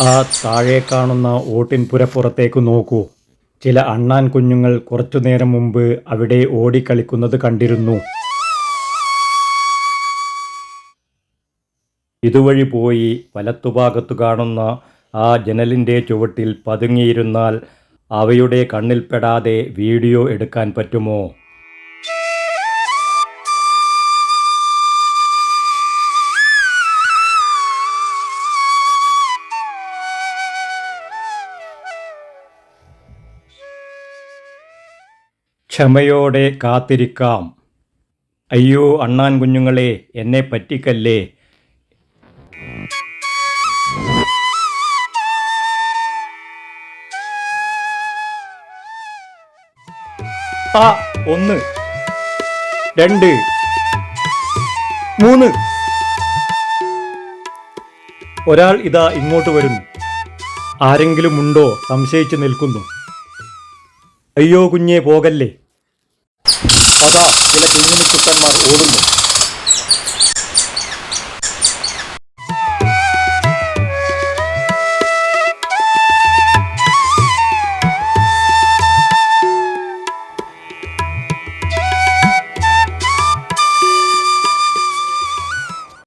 ആ താഴെ കാണുന്ന ഓട്ടിൻ പുരപ്പുറത്തേക്ക് നോക്കൂ. ചില അണ്ണാൻ കുഞ്ഞുങ്ങൾ കുറച്ചു നേരം മുമ്പ് അവിടെ ഓടിക്കളിക്കുന്നത് കണ്ടിരുന്നു. ഇതുവഴി പോയി വലത്തുഭാഗത്തു കാണുന്ന ആ ജനലിന്റെ ചുവട്ടിൽ പതുങ്ങിയിരുന്നാൽ അവയുടെ കണ്ണിൽപ്പെടാതെ വീഡിയോ എടുക്കാൻ പറ്റുമോ? ക്ഷമയോടെ കാത്തിരിക്കാം. അയ്യോ അണ്ണാൻ കുഞ്ഞുങ്ങളെ എന്നെ പറ്റിക്കല്ലേ? ആ ഒന്ന്. രണ്ട്. മൂന്ന്. ഒരാൾ ഇതാ ഇങ്ങോട്ട് വരുന്നു. ആരെങ്കിലും ഉണ്ടോ? സംശയിച്ചു നിൽക്കുന്നു. അയ്യോ കുഞ്ഞേ പോകല്ലേ? അതാ ചില കുഞ്ഞിനിക്കുട്ടന്മാർ ഓടുന്നു.